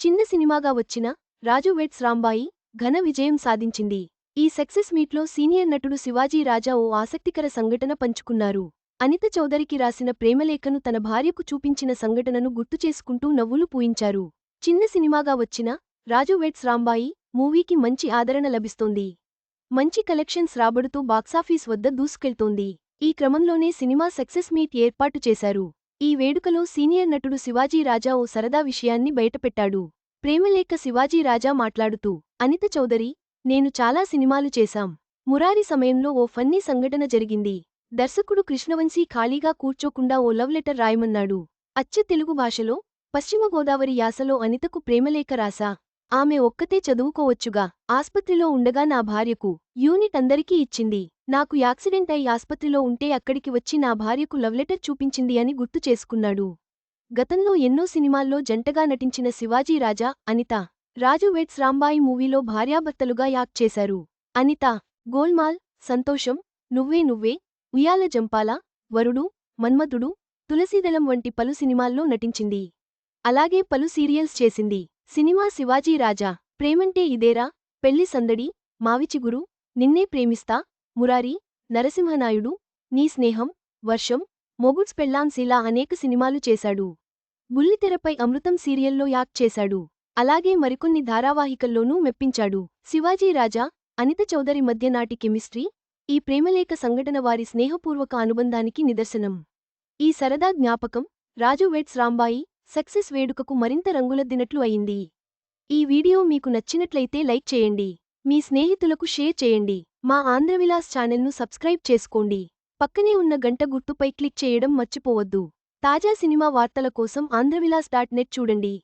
చిన్న సినిమాగా వచ్చిన రాజు వెట్స్ రాంబాయి ఘన విజయం సాధించింది. ఈ సక్సెస్ మీట్లో సీనియర్ నటుడు శివాజీ రాజా ఓ ఆసక్తికర సంఘటన పంచుకున్నారు. అనిత చౌదరికి రాసిన ప్రేమలేఖను తన భార్యకు చూపించిన సంఘటనను గుర్తుచేసుకుంటూ నవ్వులు పూయించారు. చిన్న సినిమాగా వచ్చిన రాజు వెట్స్ రాంబాయి మూవీకి మంచి ఆదరణ లభిస్తోంది. మంచి కలెక్షన్స్ రాబడుతూ బాక్సాఫీస్ వద్ద దూసుకెళ్తోంది. ఈ క్రమంలోనే సినిమా సక్సెస్ మీట్ ఏర్పాటు చేశారు. ఈ వేడుకలో సీనియర్ నటుడు శివాజీ రాజా ఓ సరదా విషయాన్ని బయటపెట్టాడు. ప్రేమలేఖ శివాజీ రాజా మాట్లాడుతూ అనిత చౌదరి నేను చాలా సినిమాలు చేశాం. మురారి సమయంలో ఓ ఫన్నీ సంఘటన జరిగింది. దర్శకుడు కృష్ణవంశీ ఖాళీగా కూర్చోకుండా ఓ లవ్ లెటర్ రాయమన్నాడు. అచ్చ తెలుగు భాషలో పశ్చిమ గోదావరి యాసలో అనితకు ప్రేమలేఖ రాసా. ఆమె ఒక్కతే చదువుకోవచ్చుగా. ఆస్పత్రిలో ఉండగా నా భార్యకు యూనిట్ అందరికీ ఇచ్చింది. నాకు యాక్సిడెంట్ అయి ఆస్పత్రిలో ఉంటే అక్కడికి వచ్చి నా భార్యకు లవ్ లెటర్ చూపించింది అని గుర్తు చేసుకున్నాడు. గతంలో ఎన్నో సినిమాల్లో జంటగా నటించిన శివాజీ రాజా అనిత రాజు వెడ్స్ రాంబాయి మూవీలో భార్యాభర్తలుగా యాక్ట్ చేశారు. అనిత గోల్మాల్ సంతోషం నువ్వే నువ్వే ఉయ్యాల జంపాల వరుడు మన్మధుడు తులసీదళం వంటి పలు సినిమాల్లో నటించింది. అలాగే పలు సీరియల్స్ చేసింది. సినిమా శివాజీ రాజా ప్రేమంటే ఇదేరా పెళ్ళి సందడి మావిచిగురు నిన్నే ప్రేమిస్తా మురారి నరసింహనాయుడు నీ స్నేహం వర్షం మొగుడ్స్ పెళ్ళాంశీలా అనేక సినిమాలు చేశాడు. బుల్లితెరపై అమృతం సీరియల్లో యాక్ట్ చేశాడు. అలాగే మరికొన్ని ధారావాహికల్లోనూ మెప్పించాడు. శివాజీ రాజా అనిత చౌదరి మధ్య నాటి కెమిస్ట్రీ ఈ ప్రేమలేఖ సంఘటన వారి స్నేహపూర్వక అనుబంధానికి నిదర్శనం. ఈ సరదా జ్ఞాపకం రాజు వెట్స్ రాంబాయి సక్సెస్ వేడుకకు మరింత రంగులద్దినట్లు అయింది. ఈ వీడియో మీకు నచ్చినట్లయితే లైక్ చేయండి. మీ స్నేహితులకు షేర్ చేయండి. మా ఆంధ్రవిలాస్ ఛానల్ను సబ్స్క్రైబ్ చేసుకోండి. పక్కనే ఉన్న గంట గుర్తుపై క్లిక్ చేయడం మర్చిపోవద్దు. తాజా సినిమా వార్తల కోసం ఆంధ్రవిలాస్ డాట్ నెట్ చూడండి.